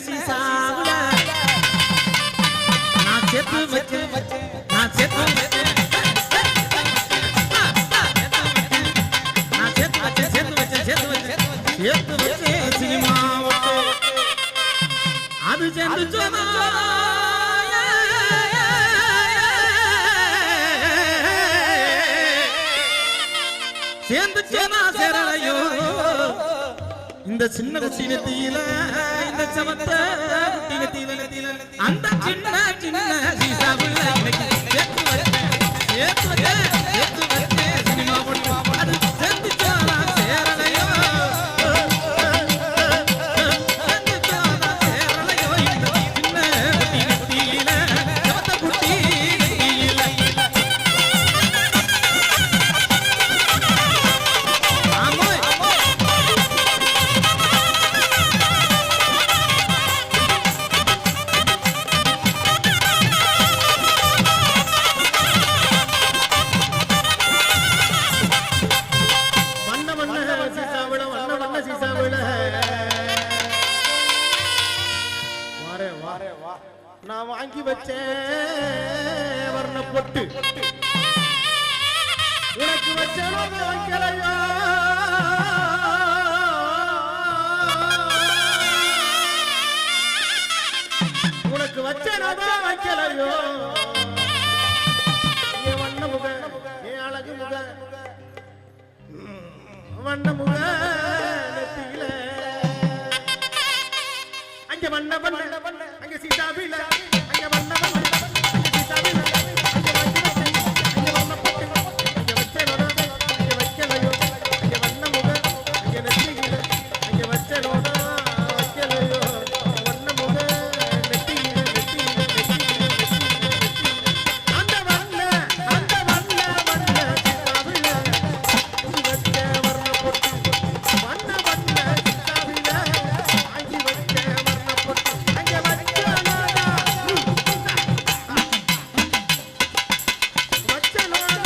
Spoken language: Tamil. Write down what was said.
சீசாவுல நான் செத்து வச்சு நான் செத்து சினிமா அது சென்று சொன்னா சேர்ந்து சொன்னா சேரலையோ இந்த சின்ன குட்டி இந்த சமத்த குட்டி அந்த சின்ன சின்ன சீசாவுல கோயில. வாரே வாரே வா. நான் வாங்கி வச்சேன் வர்ண பொட்டு. உனக்கு வச்ச வைக்கலையா உனக்கு வச்ச வைக்கலையோ என் வண்ண முக என் அழகு முக. வண்ண முக. அங்க வண்ண வண்ண அங்க சீதா சீதாவில কেন